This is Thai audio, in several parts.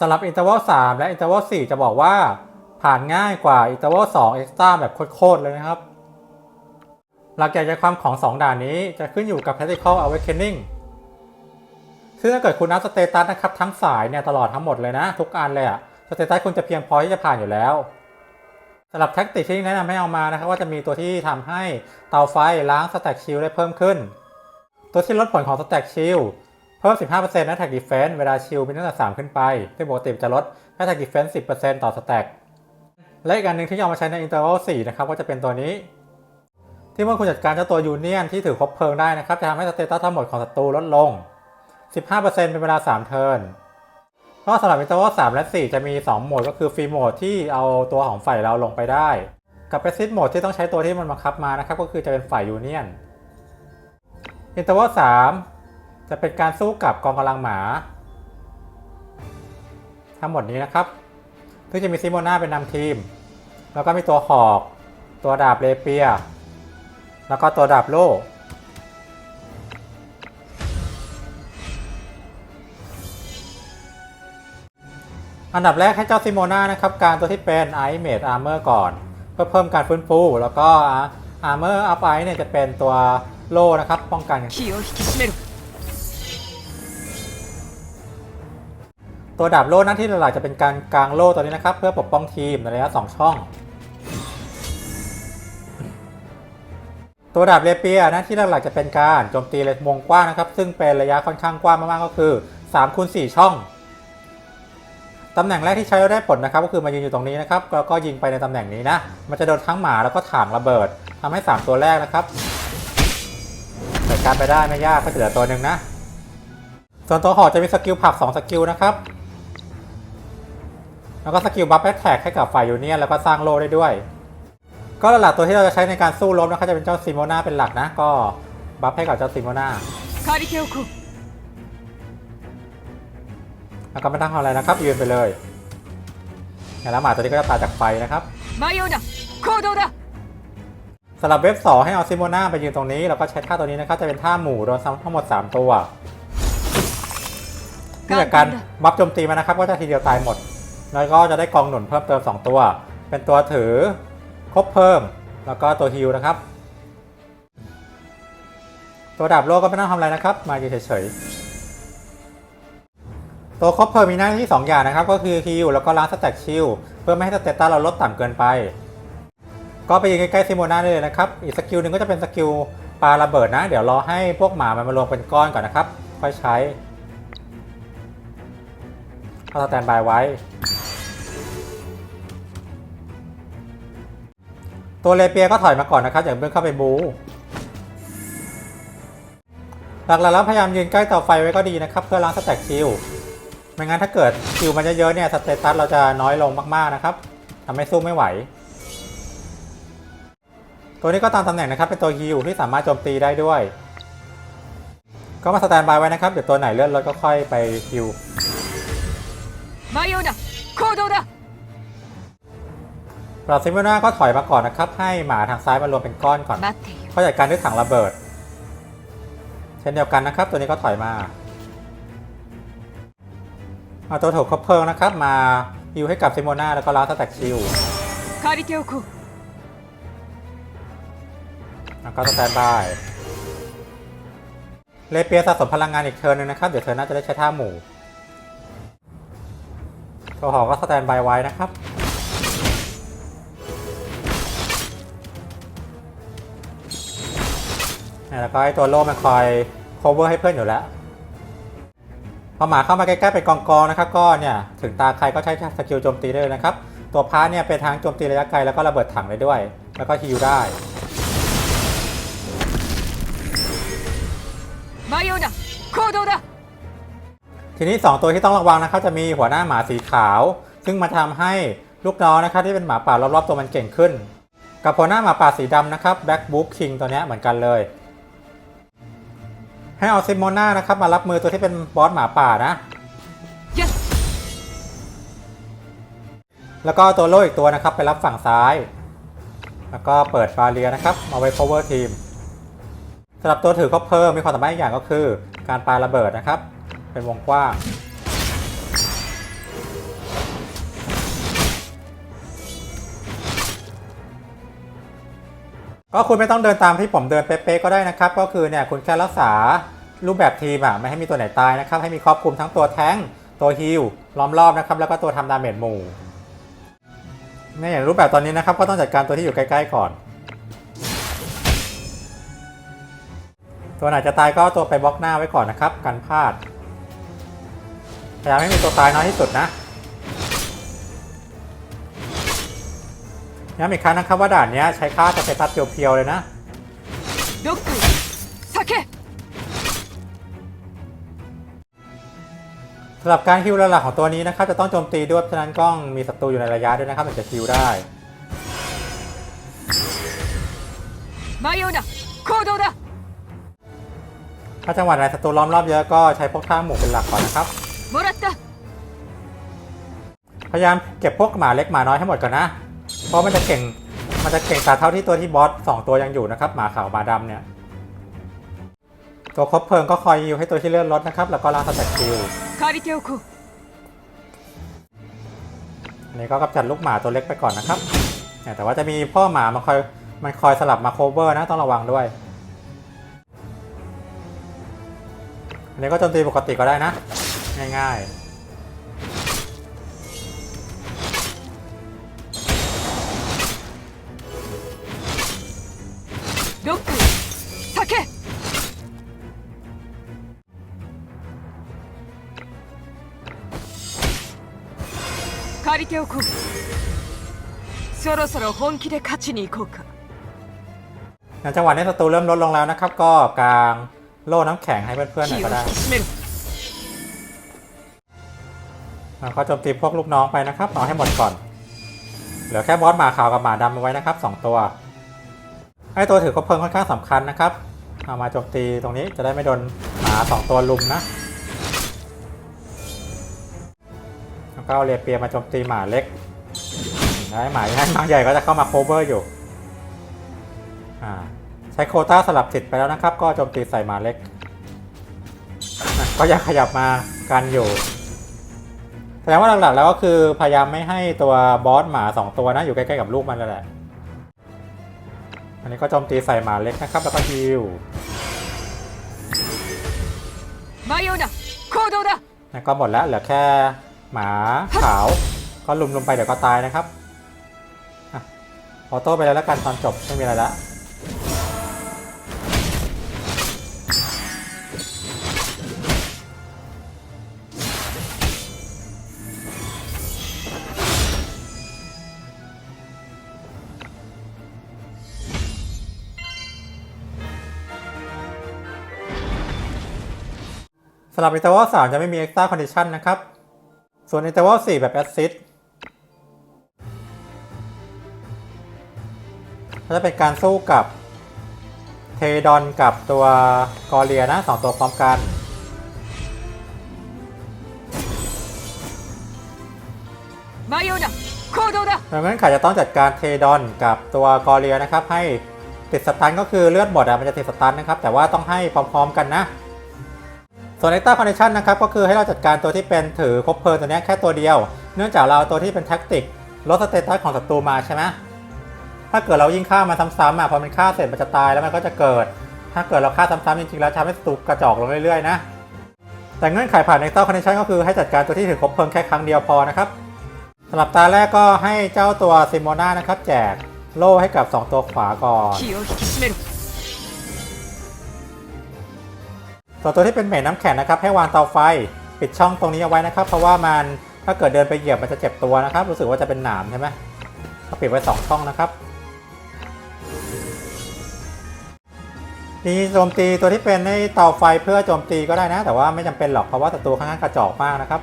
สำหรับอินเทอร์วัล3และอินเทอร์วัล4จะบอกว่าผ่านง่ายกว่าอินเทอร์วัล2 Extra แบบโคตรๆเลยนะครับ หลักใหญ่ใจความของ 2 ด่านนี้จะขึ้นอยู่กับ Tactical Awakening ซึ่งถ้าเกิดคุณนับสเตตัสนะครับทั้งสายเนี่ยตลอดทั้งหมดเลยนะ ทุกอันเลยอะสเตตัสคุณจะเพียงพอที่จะผ่านอยู่แล้วสำหรับแท็กติกที่แนะนำให้เอามานะครับว่าจะมีตัวที่ทำให้เตาไฟล้างสแต็กชิลได้เพิ่มขึ้น ตัวที่ลดผลของสแต็กชิล เพิ่ม 15%นะแท็กดีเฟนส์เวลาชิลเป็นตั้งแต่3ขึ้นไป ซึ่งปกติจะลดแค่แท็กดีเฟนส์10%ต่อสแต็กและอีกอันหนึ่งที่เอามาใช้ในอินเตอร์วัล4นะครับก็จะเป็นตัวนี้ ที่เมื่อคุณจัดการเจ้าตัวยูเนียนที่ถือครบเพลิงได้นะครับ จะทำให้สเตตัสทั้งหมดของศัตรูลดลง 15%เป็นเวลา 3 เทิร์นก็สำหรับอินเตอร์วัล3และ 4 จะมี 2 โหมดก็คือฟรีโหมดที่เอาตัวของฝ่ายเราลงไปได้ กับเปซิสโหมดที่ต้องใช้ตัวที่มันบังคับมานะครับก็คือจะเป็นฝ่ายยูเนียนอินเตอร์วัล3 จะเป็นการสู้กับกองกำลังหมา ทั้งหมดนี้นะครับ ซึ่งจะมีซิโมนาเป็นนำทีม แล้วก็มีตัวหอก ตัวดาบเลเปีย แล้วก็ตัวดาบโล่อันดับแรกให้เจ้าซิโมนานะครับ การตัวที่เป็นไอเมดอาร์เมอร์ก่อน เพื่อเพิ่มการฟื้นฟู แล้วก็อาร์เมอร์อัพไอเนี่ยจะเป็นตัวโล่นะครับ ป้องกัน ตัวดาบโล่หน้าที่หลักๆจะเป็นการกางโล่ตัวนี้นะครับ เพื่อปกป้องทีมในระยะ2ช่อง ตัวดาบเรเปียหน้าที่หลักๆจะเป็นการโจมตีในวงกว้างนะครับ ซึ่งเป็นระยะค่อนข้างกว้างมากๆก็คือ3คูณ4ช่องตำแหน่งแรกที่ใช้แล้วได้ผลนะครับก็คือมายืนอยู่ตรงนี้นะครับแล้วก็ยิงไปในตำแหน่งนี้นะ มันจะโดนทั้งหมาแล้วก็ถ่างระเบิดทำให้ 3 ตัวแรกนะครับจัดการไปได้ไม่ยากก็เหลือตัวหนึ่งนะ ส่วนตัวหอจะมีสกิลผัก2สกิลนะครับ แล้วก็สกิลบัฟแอทแท็กให้กับฝ่ายยูเนียนแล้วก็สร้างโลได้ด้วย ก็หลักๆตัวที่เราจะใช้ในการสู้รบนะครับจะเป็นเจ้าซิโมนาเป็นหลักนะ ก็บัฟให้กับเจ้าซิโมนาแล้วก็ไม่ต้องทำอะไรนะครับยืนไปเลยแล้วหมาตัวนี้ก็จะตายจากไฟนะครับสำหรับเว็บ2ให้เอาซิโมนาไปยืนตรงนี้แล้วก็ใช้ท่าตัวนี้นะครับจะเป็นท่าหมูโดนซ้ำทั้งหมด 3 ตัวเนื่องจากการบัฟโจมตีมานะครับ ก็จะทีเดียวตายหมด แล้วก็จะได้กองหนุนเพิ่มเติม 2 ตัว เป็นตัวถือครบเพิ่ม แล้วก็ตัวฮิลนะครับ ตัวดาบโลก็ไม่ต้องทำอะไรนะครับ มาเฉยๆ ตัวครบเพิ่มมีหน้าที่ 2 อย่างนะครับ ก็คือฮิลแล้วก็ล้างสแต็กชิลเพื่อไม่ให้สเตตัสเราลดต่ำเกินไป ก็ไปยืนใกล้ๆซิโมนาได้เลยนะครับ อีกสกิลหนึ่งก็จะเป็นสกิลปาระเบิดนะ เดี๋ยวรอให้พวกหมามันมารวมเป็นก้อนก่อนนะครับ ค่อยใช้ก็สแตนบายไว้ ตัวเลเปียก็ถอยมาก่อนนะครับอย่างเพิ่งเข้าไปบูหลักแล้วพยายามยืนใกล้เตาไฟไว้ก็ดีนะครับ เพื่อล้างสแต็กคิวไม่งั้นถ้าเกิดคิวมันจะเยอะเนี่ยสเตตัสเราจะน้อยลงมากๆนะครับทำให้สู้ไม่ไหว ตัวนี้ก็ตามตำแหน่งนะครับ เป็นตัวฮิวที่สามารถโจมตีได้ด้วย ก็มาสแตนบายไว้นะครับ เดี๋ยวตัวไหนเลื่อนรถก็ค่อยไปฮิวมาโยดะโคโดดะ เราซิมูน่าก็ถอยมาก่อนนะครับ ให้หมาทางซ้ายมารวมเป็นก้อนก่อนเขาจัดการด้วยถังระเบิด เช่นเดียวกันนะครับ ตัวนี้ก็ถอยมาเอาตัวถูกคบเพลิงนะครับ มายิวให้กับซิโมนาแล้วก็ล้าสแต็กชิลแล้วก็สแตนบายเลเปียสะสมพลังงานอีกเทิร์นนึงนะครับ เดี๋ยวเธอนน่าจะได้ใช้ท่าหมู่ตัวหอก็สแตนบายไว้นะครับ แล้วก็ให้ตัวโล่มันคอย cover ให้เพื่อนอยู่แล้วพอหมาเข้ามาใกล้ๆเป็นกองกองนะครับก็เนี่ยถึงตาใครก็ใช้สกิลโจมตีได้เลยนะครับ ตัวพาร์เนี่ยเป็นทั้งโจมตีระยะไกลแล้วก็ระเบิดถังได้ด้วย แล้วก็ฮิวได้บายโอดะโคโดดะทีนี้ 2 ตัวที่ต้องระวังนะครับจะมีหัวหน้าหมาสีขาว ซึ่งมาทำให้ลูกน้องนะครับที่เป็นหมาป่ารอบๆตัวมันเก่งขึ้น กับหัวหน้าหมาป่าสีดำนะครับแบ็กบุ๊กคิงตัวนี้เหมือนกันเลย ให้เอาซิโมนานะครับ มารับมือตัวที่เป็นบอสหมาป่านะやっแล้วก็ตัวโล่อีกตัวนะครับ ไปรับฝั่งซ้าย แล้วก็เปิดบาเรียนะครับเอาไว้ cover ทีมสำหรับตัวถือก็เพิ่มมีความสามารถอีกอย่างก็คือ การปาระเบิดนะครับ เป็นวงกว้าง ก็คุณไม่ต้องเดินตามที่ผมเดินเป๊ะๆก็ได้นะครับ ก็คือเนี่ยคุณแค่รักษารูปแบบทีมอะไม่ให้มีตัวไหนตายนะครับ ให้มีครอบคลุมทั้งตัวแท้งตัวฮิลล้อมรอบนะครับ แล้วก็ตัวทำดาเมจหมู่ในอย่างรูปแบบตอนนี้นะครับ ก็ต้องจัดการตัวที่อยู่ใกล้ๆก่อน ตัวไหนจะตายก็ตัวไปบล็อกหน้าไว้ก่อนนะครับ กันพลาดพยายามให้มีตัวตายน้อยที่สุดนะ ย้ำอีกครั้งนะครับว่าด่านนี้ใช้ค่าจะใช้ตัดเพียวๆเลยนะสำหรับการฮิวระหลักของตัวนี้นะครับจะต้องโจมตีด้วยฉะนั้นกล้องมีศัตรูอยู่ในระยะด้วยนะครับถึงจะฮิวได้ถ้าจังหวะไหนศัตรูล้อมรอบเยอะก็ใช้พวกท่าหมู่เป็นหลักก่อนนะครับพยายามเก็บพวกหมาเล็กหมาน้อยให้หมดก่อนนะ เพราะมันจะเก่ง มันจะเก่งสาเท่าที่ตัวที่บอสสองตัวยังอยู่นะครับ หมาขาวหมาดำเนี่ย ตัวคบเพลิงก็คอยยิวให้ตัวที่เลื่อนรถนะครับ แล้วก็ลาสแต็กคิวอันนี้ก็กำจัดลูกหมาตัวเล็กไปก่อนนะครับ แต่ว่าจะมีพ่อหมามาคอย มันคอยสลับมาโคเวอร์นะต้องระวังด้วย อันนี้ก็โจมตีปกติก็ได้นะ ง่ายๆ ロック避け借りておこうそろそろ本気で勝ちに行こうか ๆในจังหวะนี้ศัตรูเริ่มลดลงแล้วนะครับ ก็กางโล่น้ำแข็งให้เพื่อนๆหน่อย 気を ก็ 引 ได้ き締める แล้วก็โจมตีพวกลูกน้องไปนะครับเอาให้หมดก่อน เหลือแค่บอสหมาขาวกับหมาดำเอาไว้นะครับสองตัว ไอ้ตัวถือคบเพลิงค่อนข้างสำคัญนะครับเอามาโจมตีตรงนี้จะได้ไม่โดนหมาสองตัวลุมนะแล้วก็เอาเรเปียมาโจมตีหมาเล็กได้หมาให้หมาใหญ่ก็จะเข้ามาโคเวอร์อยู่อ่าใช้โคต้าสลับสิทธิ์ไปแล้วนะครับ ก็โจมตีใส่หมาเล็ก ก็ยังขยับมากันอยู่แสดงว่าหลักๆแล้วก็คือพยายามไม่ให้ตัวบอสหมา 2 ตัวนะอยู่ใกล้ๆกับลูกมันนั่นแหละันนี้ก็โจมตีใส่หมาเล็กนะครับ แล้วก็ฮิวนะก็หมดแล้วเหลือแค่หมาขาว ก็ลุมลงไปเดี๋ยวก็ตายนะครับออโต้ไปแล้วแล้วกันตอนจบไม่มีอะไรละำหรับ interval 3 จะไม่มี extra condition นะครับ ส่วน interval 4 แบบ assist ก็จะเป็นการสู้กับเทดอนกับตัวกอเลียนะสองตัวพร้อมกัน มาโยนะโคโดนะดังนั้นขาจะต้องจัดการเทดอนกับตัวกอเลียนะครับ ให้ติดสตันก็คือเลือดหมดอะมันจะติดสตันนะครับ แต่ว่าต้องให้พร้อมๆกันนะ ส่วน Extra Condition นะครับก็คือให้เราจัดการตัวที่เป็นถือคบเพลิงตัวนี้แค่ตัวเดียว เนื่องจากเราเอาตัวที่เป็นแท็กติกลดสเตตัสของศัตรูมาใช่ไหมถ้าเกิดเรายิ่งฆ่ามาซ้ำๆอะพอมันฆ่าเสร็จมันจะตายแล้วมันก็จะเกิด ถ้าเกิดเราฆ่าซ้ำๆจริงๆแล้วทำให้ศัตรูกระจอกลงเรื่อยๆนะแต่เงื่อนไขผ่าน Extra Condition ก็คือให้จัดการตัวที่ถือคบเพลิงแค่ครั้งเดียวพอนะครับสำหรับตาแรกก็ให้เจ้าตัวซิโมนานะครับแจกโล่ให้กับ 2 ตัวขวาก่อน ส่วนตัวที่เป็นเหมจน้ำแข็งนะครับให้วางเตาไฟ ปิดช่องตรงนี้เอาไว้นะครับ เพราะว่ามันถ้าเกิดเดินไปเหยียบมันจะเจ็บตัวนะครับ รู้สึกว่าจะเป็นหนามใช่ไหมก็ปิดไว้2ช่องนะครับมีโจมตีตัวที่เป็นในเตาไฟเพื่อโจมตีก็ได้นะ แต่ว่าไม่จำเป็นหรอกเพราะว่าศัตรูค่อนข้างกระจอกมากนะครับ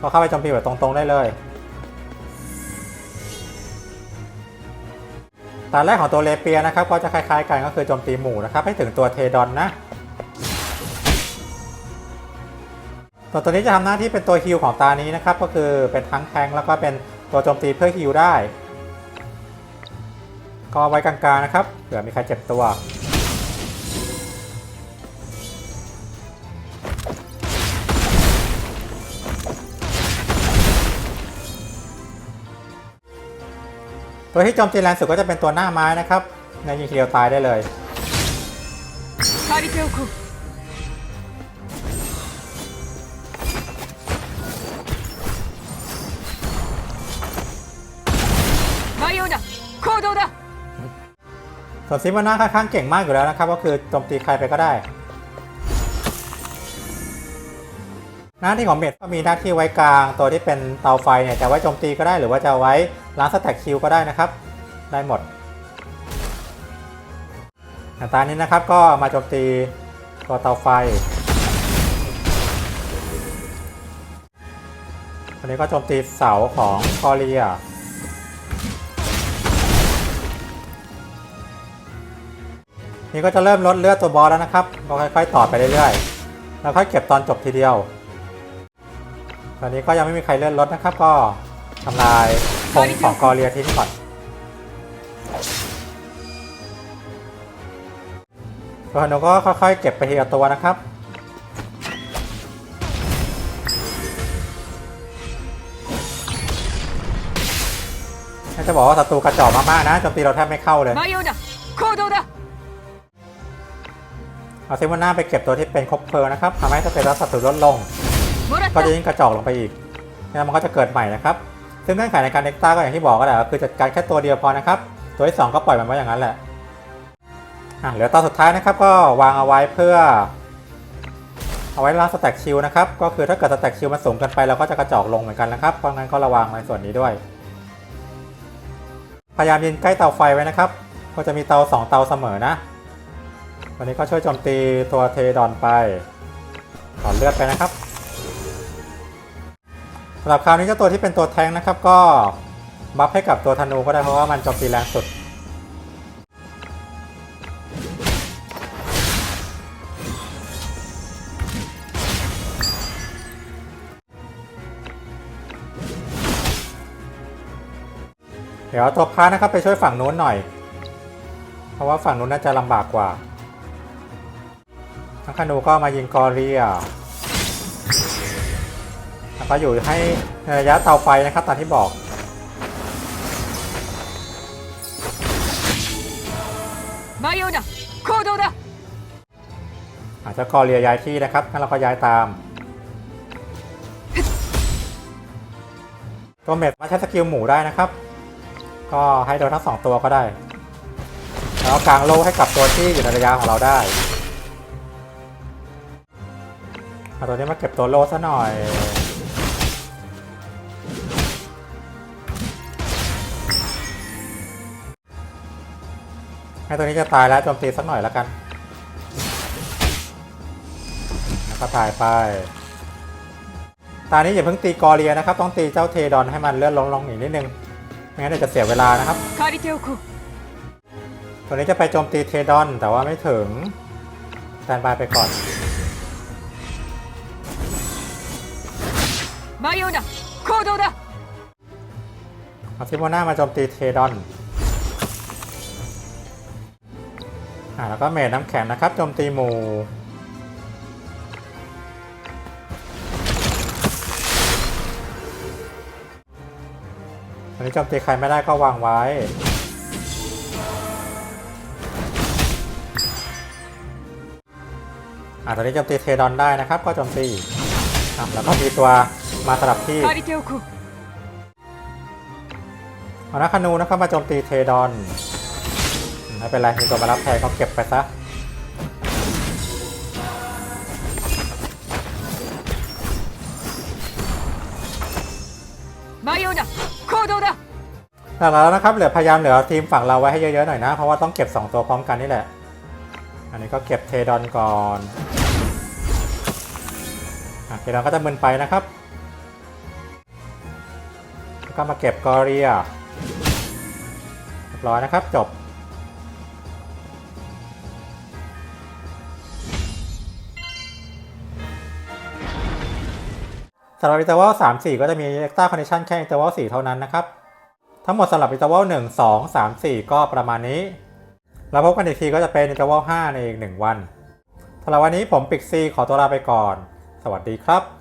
ก็เข้าไปโจมตีแบบตรงๆได้เลยตาแรกของตัวเลเปียนะครับก็จะคล้ายๆกันก็คือโจมตีหมู่นะครับให้ถึงตัวเทดอนนะ ส่วตัวนี้จะทำหน้าที่เป็นตัวฮิลของตานี้นะครับ ก็คือเป็นทั้งแทงแล้วก็เป็นตัวโจมตีเพื่อฮิลได้ ก็ไว้กลางๆนะครับเผื่อมีใครเจ็บตัว ตัวที่โจมตีแรงสุดก็จะเป็นตัวหน้าไม้นะครับในยิงเดียวตายได้เลย う迷うな行動だ ส่วนซิมาน่าค่อนข้างเก่งมากอยู่แล้วนะครับ ก็คือโจมตีใครไปก็ได้ หน้าที่ของเมดก็มีหน้าที่ไว้กลางตัวที่เป็นเตาไฟเนี่ยจะไว้โจมตีก็ได้หรือว่าจะไว้ล้างสแต็กคิวก็ได้นะครับ ได้หมดแต่ตอนนี้นะครับก็มาโจมตีตัวเตาไฟวันนี้ก็โจมตีเสาของกอเรีย นี่ก็จะเริ่มลดเลือดตัวบอสแล้วนะครับก็ค่อยๆต่อไปเรื่อยๆ แล้วค่อยเก็บตอนจบทีเดียว ตอนนี้ก็ยังไม่มีใครเลื่อนลดนะครับ ก็ทำลายพงของกอเรียทิ้งก่อน โรฮานก็ค่อยๆ เก็บไปทีละตัวนะครับจะบอกว่าศัตรูกระจอกมากๆนะจนตีเราแทบไม่เข้าเลย เอาเซมอนหน้าไปเก็บตัวที่เป็นคบเพลิงนะครับทำให้สเปรัสศัตรูลดลง ก็จะยิ่งกระจอกลงไปอีกแล้วมันก็จะเกิดใหม่นะครับ ซึ่งเงื่อนไขในการเด็กต้าก็อย่างที่บอกก็แหละคือจัดการแค่ตัวเดียวพอนะครับ ตัวที่ 2 ก็ปล่อยมันไว้อย่างนั้นแหละอะเหลือตัวสุดท้ายนะครับ ก็วางเอาไว้เพื่อ เอาไว้ล้างสแต็กชิลนะครับ ก็คือถ้าเกิดสแต็กชิลมันสูงเกินไปเราก็จะกระจอกลงเหมือนกันนะครับ เพราะงั้นก็ระวังในส่วนนี้ด้วย พยายามยืนใกล้เตาไฟไว้นะครับ ก็จะมีเตา 2 เตาเสมอนะ วันนี้ก็ช่วยโจมตีตัวเทดอนไปถอนเลือดไปนะครับสำหรับคราวนี้เจ้าตัวที่เป็นตัวแทงนะครับ ก็บัฟให้กับตัวธนูก็ได้เพราะว่ามันโจมตีแรงสุดเดี๋ยวตัวพานะครับไปช่วยฝั่งนู้นหน่อย เพราะว่าฝั่งนู้นน่าจะลำบากกว่า นักขนูก็มายิงกอเรียแล้วก็อยู่ให้ระยะเตาไฟนะครับตามที่บอก มาโยดะโคโดดะอาจจะกอเรียย้ายที่นะครับงั้นเราก็ย้ายตามตัวเม็ดมาใช้สกิลหมูได้นะครับ ก็ให้โดนทั้งสองตัวก็ได้ แล้วกางโลให้กับตัวที่อยู่ในระยะของเราได้ เอาตัวนี้มาเก็บตัวโลซะหน่อยให้ตัวนี้จะตายแล้วโจมตีสักหน่อยแล้วกัน แล้วก็ตายไป ตานี้อย่าเพิ่งตีกอรีนะครับ ต้องตีเจ้าเทดอนให้มันเลื่อนลงลงหอีนิดนึง ไม่งั้นเดี๋ยวจะเสียเวลานะครับ ตัวนี้จะไปโจมตีเทดอนแต่ว่าไม่ถึงแตนบายไปก่อน 迷うな行動だ เอาทิโมนามาโจมตีเทดอนอ่าแล้วก็เมดน้ำแข็งนะครับโจมตีหมู อันนี้โจมตีใครไม่ได้ก็วางไว้ อ่าตอนนี้โจมตีเทดอนได้นะครับ ก็โจมตีอ่ะแล้วก็มีตัว มาสลับที่เอานะคานูนะครับมาโจมตีเทดอนไม่เป็นไรมีตัวมารับแทนเขาเก็บไปซะหลักแล้วนะครับเหลือพยายามเหลือทีมฝั่งเราไว้ให้เยอะๆหน่อยนะ เพราะว่าต้องเก็บ 2 ตัวพร้อมกันนี่แหละ อันนี้ก็เก็บเทดอนก่อนเทดอนก็จะมึนไปนะครับ แล้วก็มาเก็บกอเรียเรียบร้อยนะครับจบ สำหรับอินเตอร์วัล3 4 ก็จะมี Extra Condition แค่อินเตอร์วัล4เท่านั้นนะครับ ทั้งหมดสำหรับอินเตอร์วัล1 2 3 4 ก็ประมาณนี้ แล้วพบกันอีกทีก็จะเป็นอินเตอร์วัล5ในอีก 1 วันสำหรับวันนี้ผมปิกซีขอตัวลาไปก่อน สวัสดีครับ